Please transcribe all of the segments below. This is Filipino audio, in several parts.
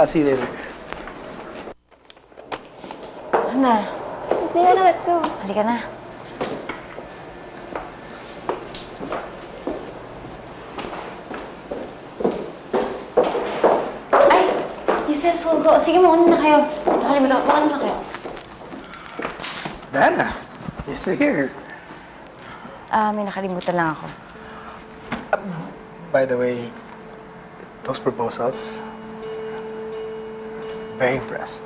I'll see you later. Ana, Stay na, let's go. halika na. Ay, yung cellphone ko. Sige, mauna na kayo. Nakalimutan ko. Mauna na kayo. Diana, you're still here. Ah, may nakalimutan lang ako. By the way, those proposals, very impressed.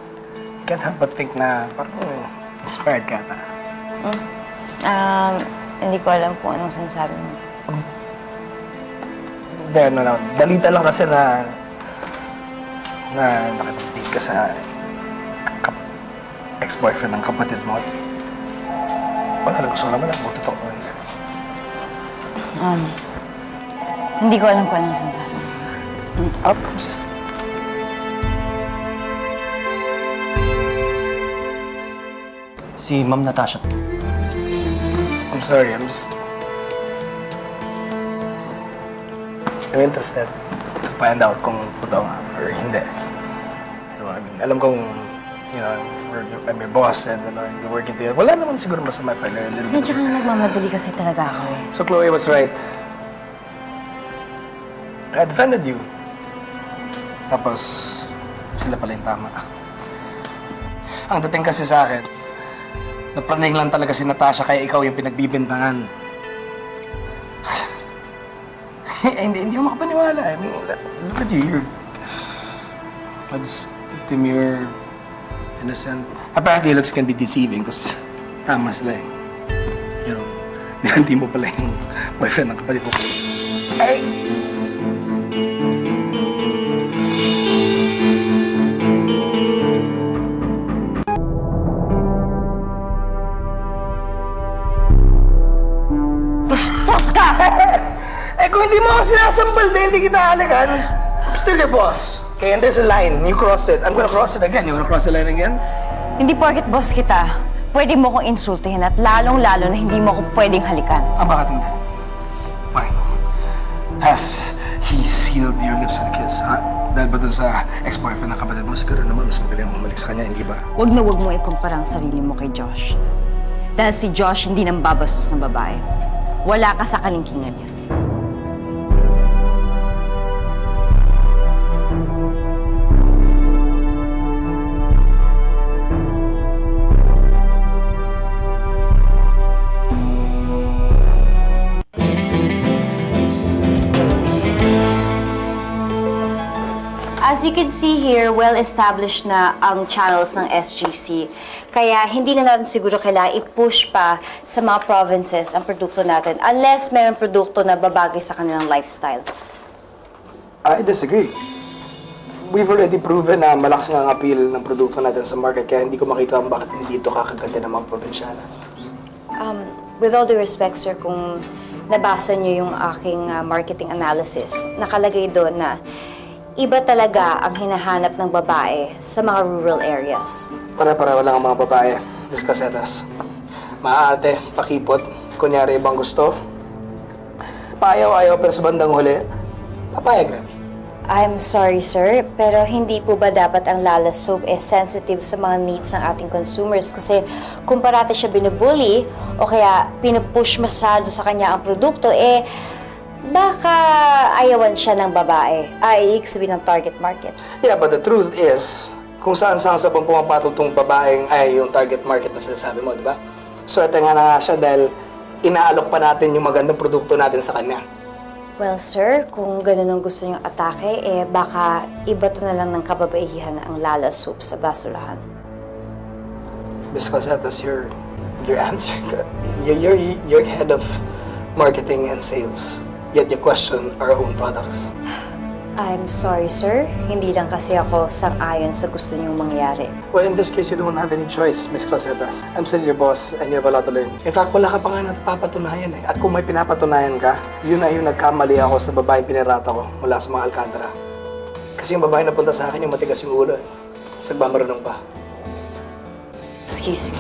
Can't help but think na parang inspired ka ata. Um, hindi ko alam kung anong sinasabi mo. Hindi, ano lang, balita lang kasi na na nakipag-date ka sa kap- ex-boyfriend ng kapatid mo. Wala lang, gusto ko naman ako totoo rin. Um, hindi ko alam kung anong sinasabi mo. Up, just... Si Ma'am Natasha. I'm sorry, I'm just... I'm interested to find out kung totoo nga or hindi. You know, I mean, alam kong, you know, I'm your boss and you know, we're working together. Wala naman siguro masama if I learn a little Pasensya ka na nagmamadali kasi talaga ako eh. So Chloe was right. I defended you. Tapos, sila pala yung tama. Ang dating kasi sa akin, napraning lang talaga si Natasha kaya ikaw yung pinagbibintangan. Eh, hindi, hindi ako makapaniwala. I mean, look at you. You're just demure, innocent. Apparently, looks can be deceiving kasi tama sila eh. You know, hindi mo pala yung boyfriend ng kapatid mo. Ay! Bastos ka! Eh kung hindi mo ako sinasambal dahil hindi kita halikan, I'm still your boss. Okay, and there's a line. You crossed it. I'm gonna cross it again. You wanna cross the line again? Hindi porket boss kita, pwede mo kong insultihin at lalong-lalo na hindi mo ako pwedeng halikan. Ah, bakit hindi? Why? Has he sealed your lips with a kiss, ha? Dahil ba dun sa ex-boyfriend ng kapatid mo, siguro naman mas magaling ang bumalik sa kanya, hindi ba? Huwag na huwag mo ikumpara ang sarili mo kay Josh. Dahil si Josh hindi nang babastos ng babae. Wala ka sa kalingkingan niya. As you can see here, well-established na ang channels ng SGC. Kaya hindi na natin siguro kailangan i-push pa sa mga provinces ang produkto natin unless mayroong produkto na babagay sa kanilang lifestyle. I disagree. We've already proven na malakas nga ang appeal ng produkto natin sa market, kaya hindi ko makita kung bakit hindi ito kakaganda ng mga probinsyana. Um, with all due respect, sir, kung nabasa niyo yung aking uh, marketing analysis, nakalagay doon na iba talaga ang hinahanap ng babae sa mga rural areas. Pare-pareho lang ang mga babae. Discasetas. Maarte, pakipot. Kunyari ibang gusto. Paayaw-ayaw pero sa bandang huli, papayag rin. I'm sorry, sir, pero hindi po ba dapat ang Lala Soap eh sensitive sa mga needs ng ating consumers? Kasi kung parati siya binubuli o kaya pinupush masyado sa kanya ang produkto, eh baka ayawan siya ng babae. Ay, ibig sabihin ng target market. Yeah, but the truth is, kung saan saan sa bang pumapatol tong babaeng ay yung target market na sinasabi mo, di ba? Swerte nga na nga siya dahil inaalok pa natin yung magandang produkto natin sa kanya. Well, sir, kung ganun ang gusto niyong atake, eh baka iba to na lang ng kababaihan ang Lala Soap sa basurahan. Miss Casetas, your, your answer, you're, you're, you're head of marketing and sales, yet you question our own products. I'm sorry, sir. Hindi lang kasi ako sang-ayon sa gusto niyong mangyari. Well, in this case, you don't have any choice, Miss Casetas. I'm still your boss and you have a lot to learn. In fact, wala ka pa nga napapatunayan eh. At kung may pinapatunayan ka, yun na yung nagkamali ako sa babaeng pinirata ko mula sa mga Alcantara. Kasi yung babae na punta sa akin, yung matigas yung ulo eh. Sa marunong pa. Excuse me.